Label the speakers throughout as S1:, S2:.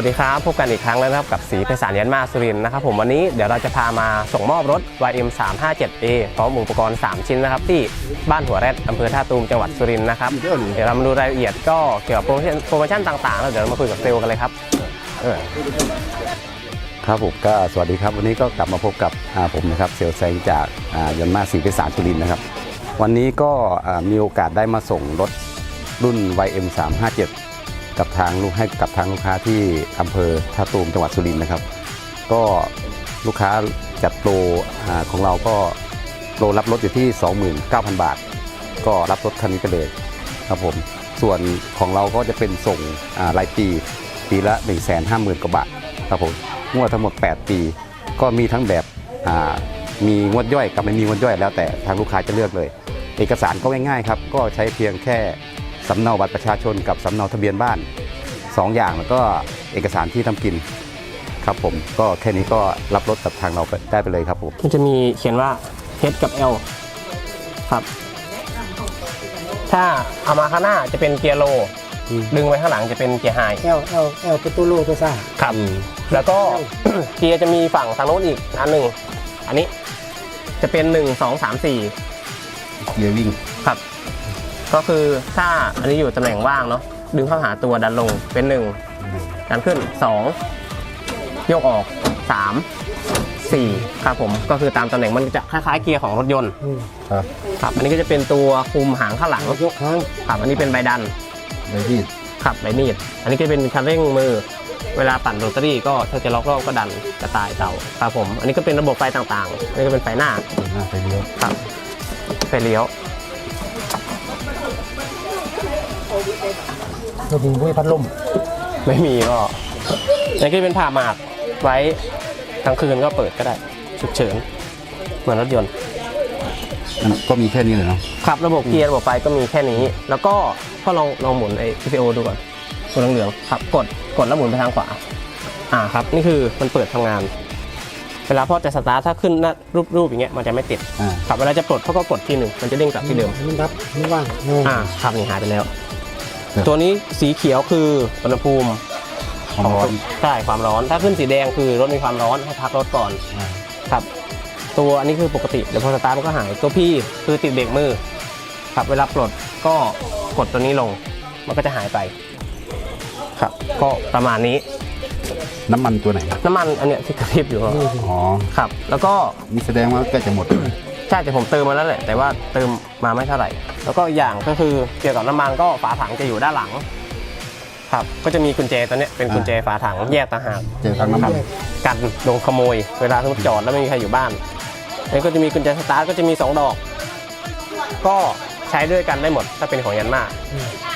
S1: สวัสดีครับ พบกันอีกครั้งแล้วนะครับกับสีไพศาลยันมาสุรินทร์นะครับผมวันนี้เดี๋ยวเราจะพามาส่งมอบรถ YM 3 5 7 A พร้อมอุปกรณ์ 3 ชิ้นนะครับ ที่บ้านหัวแรดอำเภอท่าตูมจังหวัดสุรินทร์นะครับ เดี๋ยวเรามาดูรายละเอียดก็เกี่ยวกับโปรโมชั่นโปรโมชั่นต่างๆแล้วเดี๋ยวเรามาคุยกับเซลล์กันเลยครับเออ
S2: ครับผมก็สวัสดีครับ วันนี้ก็กลับมาพบกับอ่าผมนะครับเซลลแซงจากอ่ายนมาสีเพชรสารสุรินทร์นะครับ วันนี้ก็อ่ามีโอกาสได้มาส่งรถรุ่น YM 357 กับทางลูกให้กับทางลูกค้าที่อำเภอท่าตูมจังหวัดสุรินทร์นะครับ ก็ลูกค้าจัดโปรของเราก็โปรรับรถอยู่ที่ 29,000 บาท ก็รับรถคันนี้ไปเลยครับผมส่วนของเราก็จะเป็นส่งรายปีปีละ 150,000กว่าบาทครับผมงวดทั้งหมด 8 ปี ก็มีทั้งแบบมีงวดย่อยกับไม่มีงวดย่อยแล้วแต่ทางลูกค้าจะเลือกเลย เอกสารก็ง่ายๆครับ ก็ใช้เพียงแค่ สำเนาบัตรประชาชนกับสำเนาทะเบียนบ้าน 2 อย่างแล้วก็เอกสารที่ทำกินครับผมก็แค่นี้ก็รับรถกับทางเราไปได้ไปเลยครับผม
S1: มันจะมีเขียนว่า H กับ L ครับ ถ้าเอามาข้างหน้าจะเป็นเกียร์โล ดึงไว้ข้างหลังจะเป็นเกียร์ไฮ
S3: แอลแอลแอลเป็นตัวโลตัวซ่า
S1: ครับ แล้วก็เกียร์จะมีฝั่งทางโน้นอีกอันหนึ่งอันนี้จะเป็น 1 2 3 4
S2: เกียร์วิ่ง
S1: ครับ ก็คือถ้าอันนี้อยู่ตำแหน่งว่างเนาะดึงเข้าหาตัวดันลงเป็น 1 ดันขึ้น 2 โยกออก 3 4 ครับผมก็คือตามตำแหน่งมันจะคล้ายๆเกียร์ของรถยนต์
S3: อืม
S2: ครับ
S1: ครับอันนี้ก็จะเป็นตัวคุมหางข้างหลัง
S3: ยกค้าง
S1: ครับอันนี้เป็นใบดัน
S2: ไดที่
S1: ขับใบมีดอันนี้ก็เป็นคันเร่งมือเวลาปั่นโรตารี่ก็ถ้าจะล็อกรอบก็ดันกระต่ายเต่าครับผม อันนี้ก็เป็นระบบไฟต่างๆอันนี้ก็เป็นไฟหน้า
S2: หน้าไปเลี้ยว
S1: ครับไฟเลี้ยว
S3: เรามีไว้พัดลม
S1: ไม่มีก็อันนี้ก็เป็นผ่าหมากไว้กลางคืนก็เปิดก็ได้ฉุกเฉินเหมือนรถยนต์
S2: มันก็มีแค่นี้เลยเนาะ
S1: ครับระบบเกียร์ระบบไฟก็มีแค่นี้ แล้วก็พ่อลองลองหมุนไอ้ PPO ดูก่อนตัวเหลืองๆครับกดกดแล้วหมุนไปทางขวา อ่าครับ นี่คือมันเปิดทำงาน เวลาพ่อจะสตาร์ทถ้าขึ้นหน้ารูปรูปอย่างเงี้ยมันจะไม่ติด
S2: อ่า
S1: ครับเวลาจะปลดพ่อก็กดทีหนึ่งมันจะเด้งกลับที่เดิม
S3: มันรับมันว่างเออ
S1: อ่าครับนี่หายไปแล้ว
S2: ครับ
S1: ตัวนี้สีเขียวคืออุณหภูมิ
S2: ความร้อน
S1: ใช่ความร้อน ถ้าขึ้นสีแดงคือรถมีความร้อนให้พักรถก่อน
S2: อ่า
S1: ครับ ตัวอันนี้คือปกติเดี๋ยวพอสตาร์ทมันก็หายตัวพี่คือติดเบรกมือครับเวลาปลดก็กดตัวนี้ลง มันก็จะหายไป ครับ ก็ประมาณนี้
S2: น้ำมันตัวไหน
S1: น้ำมันอันเนี้ยที่กระพริบอยู่ก็
S2: อ๋อ
S1: ครับ แล้วก็
S2: นี่แสดงว่าใกล้จะหมด
S1: ใช่แต่ผมเติมมาแล้วแหละแต่ว่าเติมมาไม่เท่าไหร่ แล้วก็อีกอย่างก็คือเกี่ยวกับน้ำมันก็ฝาถังจะอยู่ด้านหลัง ครับ ก็จะมีกุญแจตัวเนี้ยเป็นกุญแจฝาถังแยกต่างหาก
S2: เจอทางน้ำมัน
S1: กันโดนขโมย เวลาสมมติจอดแล้วไม่มีใครอยู่บ้านแล้วก็จะมีกุญแจสตาร์ทก็จะมี 2 ดอก ก็ใช้ด้วยกันได้หมดถ้าเป็นของยันมา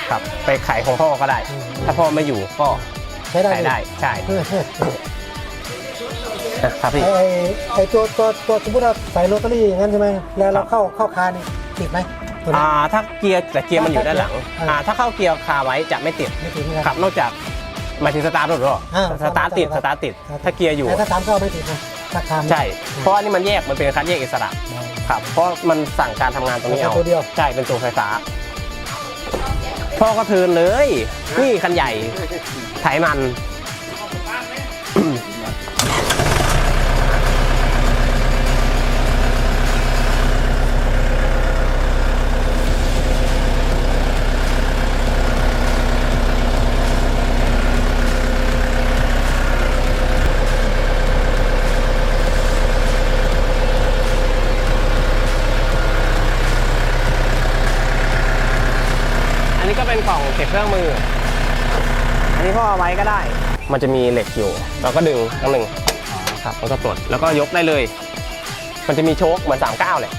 S1: ครับ ไปขายของพ่อก็ได้ ถ้าพ่อไม่อยู่ก็
S3: ใช้ได้
S1: ใช้ได้ใช่
S3: เออเออ
S1: นะ ครับพี่
S3: ไอ้ไอ้ตัวตัวตัวสมมติว่าใส่โรตารี่อย่างนั้นใช่ไหมแล้วเราเข้าเข้าคานี่ติดไหมตัวนี้
S1: อ่าถ้าเกียร์แต่เกียร์มันอยู่ด้านหลัง
S3: อ่า
S1: อ่าถ้าเข้าเกียร์คาไว้จะไม่ติด
S3: ไม่ติดเหมือน
S1: ค
S3: กั
S1: รับนอกจากหมายถึงสตาร์ทรถหรอ
S3: อ่า
S1: สตาร์ทติด
S3: ค
S1: ส
S3: รับ
S1: ตาร์ทติด
S3: ครับ
S1: ถ้าเกียร์อยู่
S3: แต่ถ้าสามเข้าไม่ติดนะถ้าคาม
S1: ใช่ เพราะอันนี้มันแยกมันเป็นคันแยกอิสระครับ เพราะมันสั่งการทำงานตรงนี้เอา
S3: ตัวเดียว
S1: ใช่เป็นตัวไฟฟ้าพ่อก็เทิร์นเลย นี่คันใหญ่ไถมัน อันนี้ก็เป็นกล่อง เก็บเครื่องมือ อันนี้พ่อเอาไว้ก็ได้ มันจะมีเหล็กอยู่ เราก็ดึงครั้งหนึ่งครับแล้วก็ปลดแล้วก็ยกได้เลย มันจะมีโชคเหมือนสามเก้าเลย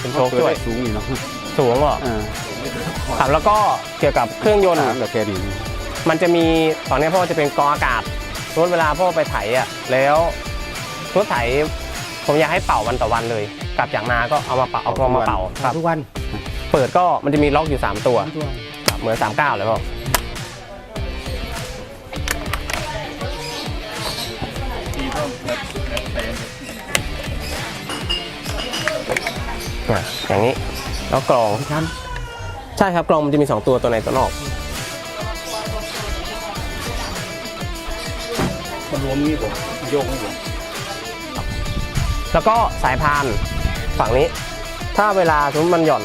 S1: เป็นโชคด้วย
S2: สูงอยู่เนาะ
S1: สูงอะ
S2: อ่า
S1: ครับแล้วก็เกี่ยวกับเครื่องยนต์
S2: ถามกับแกดี
S1: มันจะมีตอนนี้พ่อจะเป็นกรองอากาศรถเวลาพ่อไปไถอะแล้วรถไถผมอยากให้เป่าวันต่อวันเลย กลับจากนาก็เอามาเป่าเอามาเป่าครับ
S3: ทุกวัน
S1: เปิดก็มันจะมีล็อกอยู่ 3 ตัว
S3: ทุกวัน
S1: ครับเหมือน39เลยพ่ออะอย่างนี้แล้วกรอง
S3: ชั้น
S1: ใช่ครับกรองมันจะมี 2 ตัวตัวในตัวนอก
S2: มันรวมนี่ผมโยกนี่ผม
S1: แล้วก็สายพานฝั่งนี้ ถ้าเวลาสมมติมันหย่อน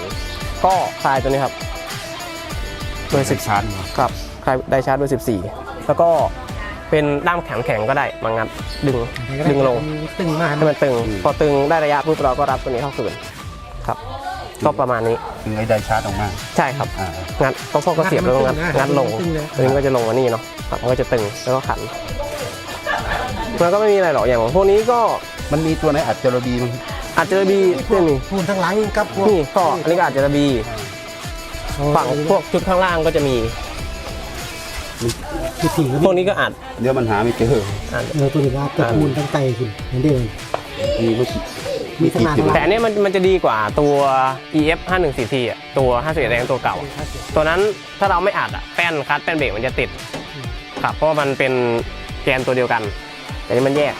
S1: ก็คลายตัวนี้ครับ เบอร์สิบ
S2: ชาร์จ
S1: ครับคลายไดชาร์จเบอร์สิบสี่แล้วก็เป็นด้ามแข็งๆก็ได้มางัดดึงดึงลง
S3: ตึงมาก
S1: ให้มันตึง พอตึงได้ระยะปุ๊บเราก็รับตัวนี้เข้าคืนครับ ก็ประมาณนี้
S2: คือไอ้ไดชาร์จออกมา
S1: ใช่ครับ
S2: อ่า
S1: งัดต้องพ่อก็เสียบแล้วก็งัดงัดลงตัวนี้มันก็จะลงมานี่เนาะครับมันก็จะตึงแล้วก็ขันมันก็ไม่มีอะไรหรอกอย่างพวกนี้ก็
S2: มันมีตัวไหนอัดจรบีมั้ง
S1: อาจจะบีนี่นี่
S3: ปูนทั้งหลังกับพวก
S1: นี่ก็อันนี้ก็อาจจะบี ฝั่งพวกชุดข้างล่างก็จะมี
S3: คือสิ่ง
S1: พวกนี้ก็อาจ
S2: เดี๋ยวมันหาไม่เจอ
S1: อาจ
S3: เออตัวนี้ว่าตะปูนทั้งไตคุณเห็นได้เลย
S2: มีเมื่อกี้
S3: มีขนาด
S2: กี่จุ
S1: แต่อันเนี้ยมันมันจะดีกว่าตัว EF 5 1 4 T อะตัว51แรงตัวเก่าอะตัวนั้นถ้าเราไม่อัดอะแป้นคัดแป้นเบรกมันจะติดครับเพราะว่ามันเป็นแกนตัวเดียวกัน แต่นี่มันแยก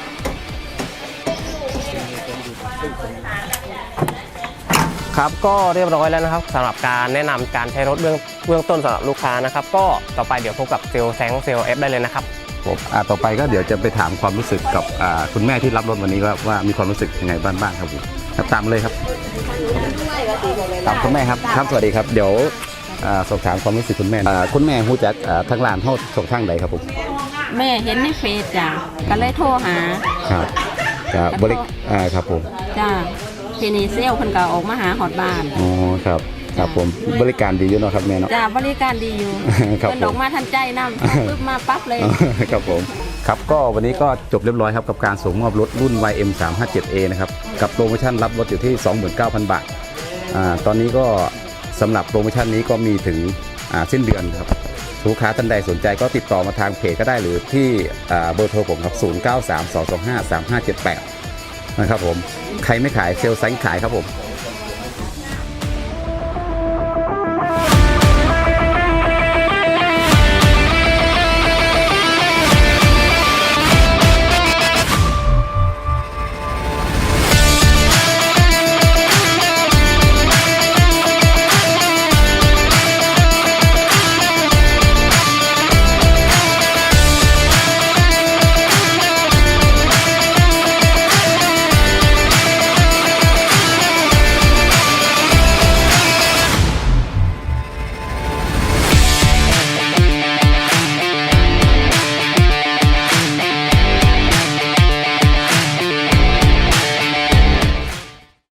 S1: ครับก็เรียบร้อยแล้วนะครับสำหรับการแนะนำการใช้รถเบื้องเบื้องต้นสำหรับลูกค้านะครับ ก็ต่อไปเดี๋ยวพบกับเซลล์แซงเซลล์เอฟได้เลยนะครับ
S2: ผมอ่าต่อไปก็เดี๋ยวจะไปถามความรู้สึกกับอ่าคุณแม่ที่รับรถวันนี้ว่าว่ามีความรู้สึกยังไงบ้างบ้างครับผมครับตามเลยครับตามคุณแม่ครับครับสวัสดีครับ เดี๋ยวอ่าสอบถามความรู้สึกคุณแม่อ่าคุณแม่ฮู้จักอ่าทางร้านเท่าส่งทางใดครับผม
S4: แม่เห็นในเฟซจ้ะก็เลยโทรหา
S2: ครับครับบริอ่าครับผม
S4: จ้า ทีนี้เซลลเพิ่นก็ออกมาหาหอดบ้าน
S2: อ๋อครับ ครับผมบริการดีอยู่เนาะครับแม่เนาะ
S4: จ้าบริการดีอยู่
S2: ครับ
S4: เพิ่นออกมาทันใจนำปึ๊บมาปั๊บเลย
S2: ครับผม ครับก็วันนี้ก็จบเรียบร้อยครับกับการส่งมอบรถรุ่น YM 3 5 7 A นะครับกับโปรโมชั่นรับรถอยู่ที่ 29,000 บาทอ่าตอนนี้ก็สำหรับโปรโมชั่นนี้ก็มีถึงอ่าสิ้นเดือนครับลูกค้าท่านใดสนใจก็ติดต่อมาทางเพจก็ได้หรือที่อ่าเบอร์โทรผมครับ 0932253578 นะครับผม ใครไม่ขายเซลล์ไซส์ขายครับผม